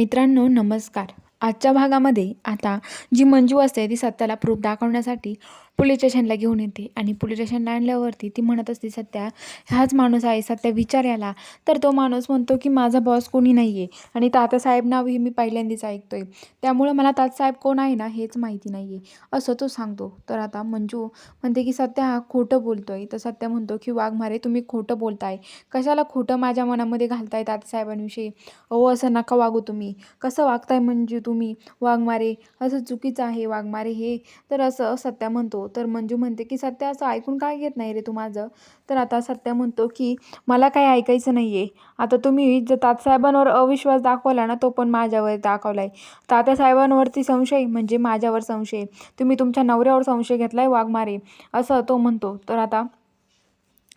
मित्रांनो नमस्कार. आजच्या भागामध्ये आता जी मंजू असते ती सत्याला प्रूफ दाखवण्यासाठी पोलीस स्टेशनला घेऊन येते. आणि पोलीस स्टेशनला आणल्यावरती ती म्हणत असते सत्या हाच माणूस आहे सत्या विचार याला तर तो माणूस म्हणतो की माझा बॉस कोणी नाही आहे आणि तातासाहेब नाव हे मी पहिल्यांदाच ऐकतोय. त्यामुळं मला तातसाहेब कोण आहे ना हेच माहिती नाही आहे असं तो सांगतो. तर आता मंजू म्हणते की सत्या हा खोटं बोलतोय. तर सत्या म्हणतो की वाघमारे तुम्ही खोटं बोलताय. कशाला खोटं माझ्या मनामध्ये घालताय तातासाहेबांविषयी अहो असं नका वागू तुम्ही. कसं वागताय मंजू तुम्ही वाघमारे असं चुकीचं आहे वाघमारे हे. तर असं सत्या म्हणतो. तर मंजू म्हणते की सत्या असं ऐकून काय घेत नाही रे तू माझं? तर आता सत्या म्हणतो की मला काही ऐकायचं नाही आहे आता तुम्ही जर तात्यासाहेबांवर अविश्वास दाखवला ना तो पण माझ्यावर दाखवला आहे तात्यासाहेबांवरती संशय म्हणजे माझ्यावर संशय. तुम्ही तुमच्या नवऱ्यावर संशय घेतला आहे वाघमारे. असं तो म्हणतो. तर आता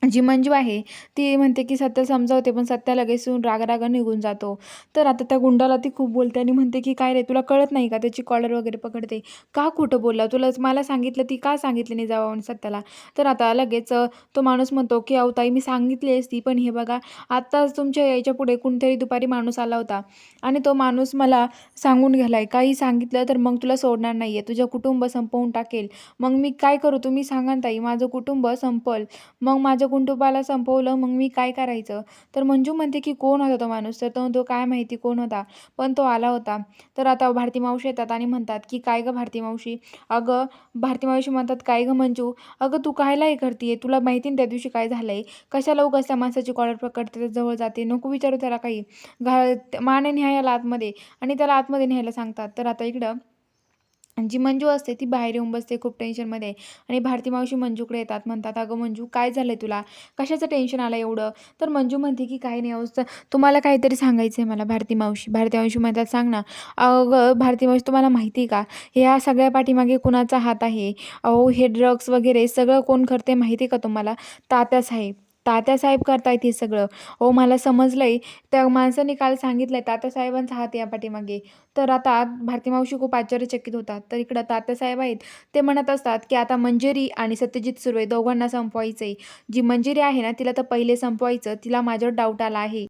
जी मंजू आहे ती म्हणते की सत्य समजावते पण सत्या लगेच येऊन रागारागा निघून जातो. तर आता त्या गुंडाला ती खूप बोलते आणि म्हणते की काय रे तुला कळत नाही का? त्याची कॉलर वगैरे पकडते. का खोटं बोलला? तुला मला सांगितलं ती का सांगितली नाही जावं सत्याला? तर आता लगेच तो माणूस म्हणतो की अहो ताई मी सांगितली असती पण हे बघा आत्ताच तुमच्या यायच्या पुढे कोणतरी दुपारी माणूस आला होता आणि तो माणूस मला सांगून गेलाय. काही सांगितलं तर मग तुला सोडणार नाही आहे तुझं कुटुंब संपवून टाकेल. मग मी काय करू? तुम्ही सांगा ताई माझं कुटुंब संपल. मग माझं कुटुंबाला संपवलं मग मी काय करायचं? तर मंजू म्हणते की कोण होता तो माणूस? तर तो म्हणतो काय माहिती कोण होता? पण तो आला होता. तर आता भारती मावशी येतात आणि म्हणतात की काय गं भारती मावशी? अगं भारती मावशी म्हणतात काय गं मंजू? अगं तू कायला हे करते तुला माहिती ना त्या दिवशी काय झालं आहे कशाला उगाच त्या माणसाची कॉलर पकडते जवळ जाते? नको विचारू त्याला काही. घा माने न्यायाला आतमध्ये. आणि त्याला आतमध्ये न्यायला सांगतात. तर आता इकडं जी मंजू असते ती बाहेर येऊन बसते खूप टेन्शनमध्ये आणि भारती मावशी मंजूकडे येतात म्हणतात अगं मंजू काय झालं आहे तुला? कशाचं टेन्शन आलं एवढं? तर मंजू म्हणते की काही नाही अहो तुम्हाला काहीतरी सांगायचं आहे मला भारती मावशी. भारती मावशी म्हणतात सांग ना. अगं भारती मावशी तुम्हाला माहिती आहे का? ह्या सगळ्या पाठीमागे कुणाचा हात आहे? अहो हे ड्रग्स वगैरे सगळं कोण करते माहिती आहे का तुम्हाला? तात्यासाहेब तात्यासाहेब करतायत हे सगळं. हो मला समजलं आहे त्या माणसाने काल सांगितलं आहे तात्यासाहेबांचा हात या पाठीमागे. तर आता भारती मावशी खूप आश्चर्यचकित होतात. तर इकडं तात्यासाहेब आहेत. ते म्हणत असतात की आता मंजिरी आणि सत्यजित सुर्वे दोघांना संपवायचं आहे जी मंजिरी आहे ना तिला तर पहिले संपवायचं. तिला माझ्यावर डाऊट आला आहे.